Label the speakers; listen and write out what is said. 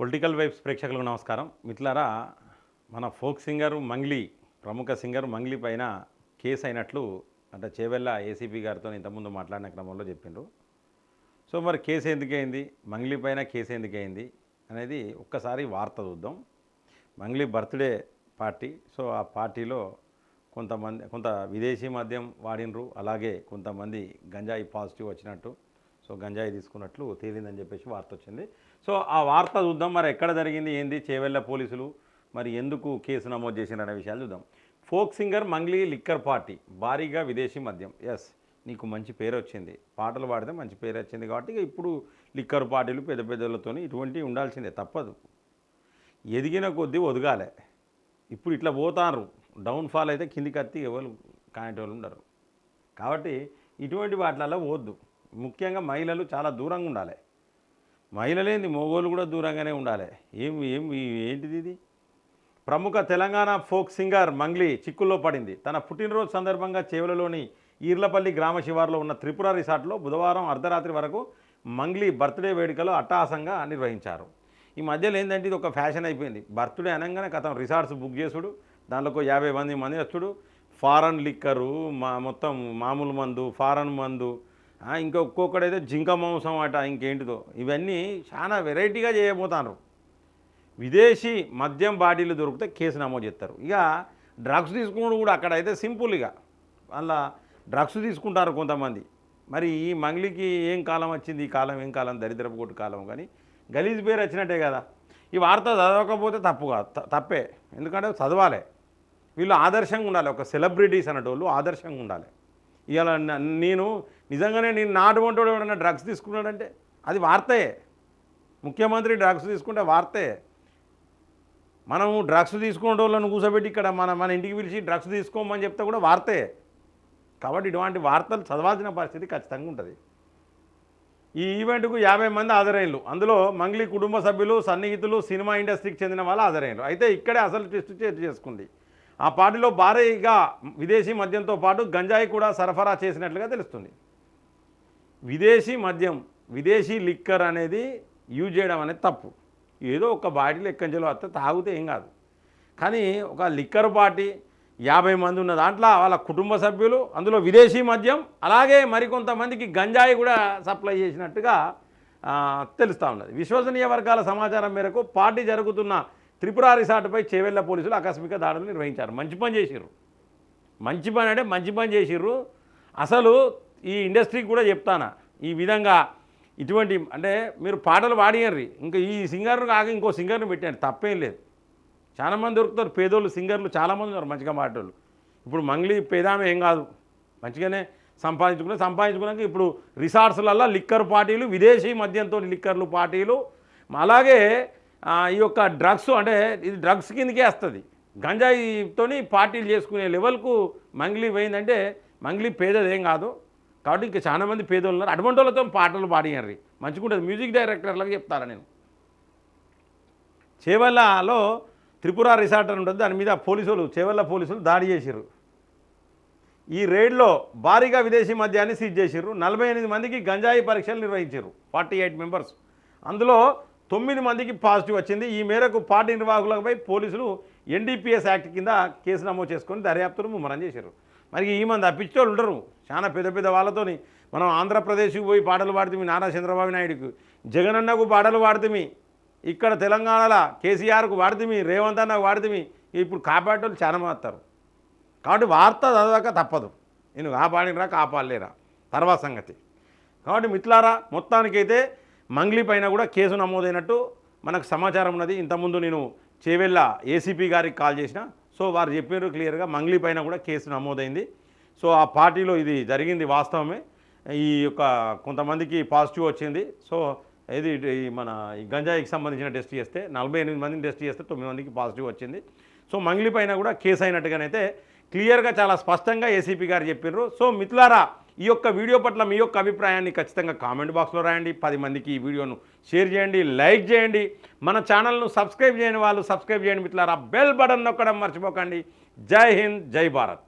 Speaker 1: Political vibes ప్రేక్షకులకు నమస్కారం. మిత్రులారా మన ఫోక్ సింగర్ మంగ్లీ ప్రముఖ సింగర్ మంగ్లీ పైన కేసు అయినట్లు అంటే చేవెళ్ళ ఏసీపీ గారితో ఇంతకుముందు మాట్లాడిన క్రమంలో చెప్పిండ్రు. సో మరి కేసు ఎందుకైంది? మంగ్లీ పైన కేసు ఎందుకైంది? అనేది ఒక్కసారి వార్త చూద్దాం. Mangli birthday party. సో ఆ పార్టీలో కొంతమంది కొంత విదేశీ మద్యం వాడినరు. అలాగే కొంతమంది గంజాయి పాజిటివ్ వచ్చినట్టు. సో గంజాయి తీసుకున్నట్లు తేలిందని చెప్పేసి వార్త వచ్చింది. సో ఆ వార్త చూద్దాం. మరి ఎక్కడ జరిగింది? ఏంది? చేవెళ్ళ పోలీసులు మరి ఎందుకు కేసు నమోదు చేసిన అనే విషయాలు చూద్దాం. Folk singer Mangli liquor party భారీగా విదేశీ మద్యం. ఎస్ నీకు మంచి పేరు వచ్చింది. పాటలు పాడితే మంచి పేరు వచ్చింది కాబట్టి ఇప్పుడు లిక్కర్ పార్టీలు పెద్ద పెద్దలతో ఇటువంటివి ఉండాల్సిందే. తప్పదు. ఎదిగిన కొద్దీ ఒదగాలే. ఇప్పుడు ఇట్లా పోతారు డౌన్ఫాల్ అయితే కిందికి అత్తి ఎవరు కానేటోళ్ళు ఉండరు. కాబట్టి ఇటువంటి వాటిలలో పోద్దు. ముఖ్యంగా మహిళలు చాలా దూరంగా ఉండాలి. మహిళలేంది మగోళ్ళు కూడా దూరంగానే ఉండాలి. ఏం ఏం ఏంటిది ఇది? ప్రముఖ తెలంగాణ ఫోక్ సింగర్ మంగ్లీ చిక్కుల్లో పడింది. తన పుట్టినరోజు సందర్భంగా చేవలలోని ఈర్లపల్లి గ్రామ శివారులో ఉన్న త్రిపుర రిసార్ట్లో బుధవారం అర్ధరాత్రి వరకు మంగ్లీ బర్త్డే వేడుకలు అట్టహాసంగా నిర్వహించారు. ఈ మధ్యలో ఏంటంటే ఇది ఒక ఫ్యాషన్ అయిపోయింది. బర్త్డే అనగానే కథం రిసార్ట్స్ బుక్ చేసుడు. దాంట్లో యాభై మంది మంది వచ్చుడు ఫారెన్ లిక్కరు మా మొత్తం మామూలు మందు ఫారెన్ మందు ఇంకా ఒక్కొక్కడైతే జింక మాంసం అట ఇంకేంటిదో. ఇవన్నీ చాలా వెరైటీగా చేయబోతారు విదేశీ మద్యం బాటిల్ దొరికితే కేసు నమోదు చేస్తారు. ఇక డ్రగ్స్ తీసుకున్నాడు కూడా అక్కడ అయితే సింపుల్ ఇక. అలా డ్రగ్స్ తీసుకుంటారు కొంతమంది. మరి ఈ మంగ్లీకి ఏం కాలం వచ్చింది? ఈ కాలం ఏం కాలం? దరిద్రపు కొట్టు కాలం కానీ గలీజ్ పేరు వచ్చినట్టే కదా. ఈ వార్త చదవకపోతే తప్పు కాదు త- తప్పే. ఎందుకంటే చదవాలి. వీళ్ళు ఆదర్శంగా ఉండాలి. ఒక సెలబ్రిటీస్ అనేటోళ్ళు ఆదర్శంగా ఉండాలి. ఇవాళ నేను నిజంగానే నేను నాటువంటి ఎవడన్నా డ్రగ్స్ తీసుకున్నాడంటే అది వార్తే. ముఖ్యమంత్రి డ్రగ్స్ తీసుకుంటే వార్తే. మనము డ్రగ్స్ తీసుకునే వాళ్ళని కూర్చోబెట్టి ఇక్కడ మన మన ఇంటికి పిలిచి డ్రగ్స్ తీసుకోమని చెప్తే కూడా వార్తే. కాబట్టి ఇటువంటి వార్తలు చదవాల్సిన పరిస్థితి ఖచ్చితంగా ఉంటుంది. ఈ ఈవెంట్కు యాభై మంది హాజరైనలు. అందులో మంగ్లీ కుటుంబ సభ్యులు సన్నిహితులు సినిమా ఇండస్ట్రీకి చెందిన వాళ్ళు హాజరైనరు అయితే ఇక్కడే అసలు టెస్ట్ చేసుకుంది. ఆ పార్టీలో భారీగా విదేశీ మద్యంతో పాటు గంజాయి కూడా సరఫరా చేసినట్లుగా తెలుస్తుంది. విదేశీ మద్యం విదేశీ లిక్కర్ అనేది యూజ్ చేయడం అనేది తప్పు. ఏదో ఒక బాటిల్ ఎక్కంచెలో వస్తే తాగితే ఏం కాదు. కానీ ఒక లిక్కర్ పార్టీ యాభై మంది ఉన్న దాంట్లో వాళ్ళ కుటుంబ సభ్యులు అందులో విదేశీ మద్యం అలాగే మరికొంతమందికి గంజాయి కూడా సప్లై చేసినట్టుగా తెలుస్తూ ఉన్నది. విశ్వసనీయ వర్గాల సమాచారం మేరకు పార్టీ జరుగుతున్న త్రిపుర రిసార్ట్పై చేవెళ్ళ పోలీసులు ఆకస్మిక దాడులు నిర్వహించారు. మంచి పని చేసిర్రు. మంచి పని అంటే మంచి పని చేసిర్రు. అసలు ఈ ఇండస్ట్రీకి కూడా చెప్తానా? ఈ విధంగా ఇటువంటి అంటే మీరు పాటలు పాడియర్రి ఇంకా ఈ సింగర్ను కాక ఇంకో సింగర్ని పెట్టండి. తప్పేం లేదు. చాలామంది దొరుకుతారు. పేదోళ్ళు సింగర్లు చాలామంది ఉన్నారు మంచిగా పాడేటోళ్ళు ఇప్పుడు మంగ్లీ పేదామే ఏం కాదు. మంచిగానే సంపాదించుకునే సంపాదించుకున్నాక ఇప్పుడు రిసార్ట్స్లలో లిక్కర్ పార్టీలు విదేశీ మద్యంతో లిక్కర్లు పార్టీలు. అలాగే ఈ యొక్క డ్రగ్స్ అంటే ఇది డ్రగ్స్ కిందకే వస్తుంది. గంజాయితోని పార్టీలు చేసుకునే లెవెల్కు మంగ్లీ పోయిందంటే మంగ్లీ పేదది ఏం కాదు. కాబట్టి ఇంకా చాలామంది పేదోళ్ళు ఉన్నారు. అటువంటి వాళ్ళతో పాటలు పాడియారు మంచిగుంటుంది మ్యూజిక్ డైరెక్టర్లకు చెప్తారా నేను. చేవల్లలో త్రిపుర రిసార్ట్ అని ఉంటుంది. దాని మీద పోలీసులు చేవల్ల పోలీసులు దాడి చేసిర్రు. ఈ రైడ్లో భారీగా విదేశీ మద్యాన్ని సీజ్ చేసిర్రు. నలభై ఎనిమిది మందికి గంజాయి పరీక్షలు నిర్వహించారు ఫార్టీ ఎయిట్ మెంబర్స్. అందులో తొమ్మిది మందికి పాజిటివ్ వచ్చింది. ఈ మేరకు పార్టీ నిర్వాహకులపై పోలీసులు ఎన్డీపీఎస్ యాక్ట్ కింద కేసు నమోదు చేసుకొని దర్యాప్తును ముమ్మరం చేశారు. మరి ఈ మంది అప్పించేవాళ్ళు ఉండరు. చాలా పెద్ద పెద్ద వాళ్ళతోని మనం ఆంధ్రప్రదేశ్కి పోయి పాటలు పాడుతుంది నారా చంద్రబాబు నాయుడుకు. జగనన్నకు పాటలు పాడుతుంది ఇక్కడ తెలంగాణలో కేసీఆర్కు వాడుతుంది రేవంత్ అన్నకు వాడుతుంది ఇప్పుడు కాపాడేటోళ్ళు చాలా మారుతారు కాబట్టి వార్త చదవక తప్పదు. నేను కాపాడినరా కాపాడలేరా? తర్వాత సంగతి. కాబట్టి మిత్లారా మొత్తానికైతే మంగ్లీ పైన కూడా కేసు నమోదైనట్టు మనకు సమాచారం ఉన్నది. ఇంతకుముందు నేను చేవెళ్ళ ఏసీపీ గారికి కాల్ చేసిన. సో వారు చెప్పారు క్లియర్గా మంగ్లీ పైన కూడా కేసు నమోదైంది. సో ఆ పార్టీలో ఇది జరిగింది వాస్తవమే. ఈ యొక్క కొంతమందికి పాజిటివ్ వచ్చింది. సో ఇది ఈ మన ఈ గంజాయికి సంబంధించిన టెస్ట్ చేస్తే నలభై ఎనిమిది మందిని టెస్ట్ చేస్తే తొమ్మిది మందికి పాజిటివ్ వచ్చింది. సో మంగ్లీ పైన కూడా కేసు అయినట్టుగానైతే క్లియర్గా చాలా స్పష్టంగా ఏసీపీ గారు చెప్పినారు సో మిత్లారా ఈ యొక్క వీడియో పట్ల మీ యొక్క అభిప్రాయాన్ని ఖచ్చితంగా కామెంట్ బాక్స్లో రాయండి. పది మందికి ఈ వీడియోను షేర్ చేయండి లైక్ చేయండి. మన ఛానల్ను సబ్స్క్రైబ్ చేయని వాళ్ళు సబ్స్క్రైబ్ చేయండి ఇట్లా బెల్ బటన్ నొక్కడం మర్చిపోకండి. జై హింద్ జై భారత్.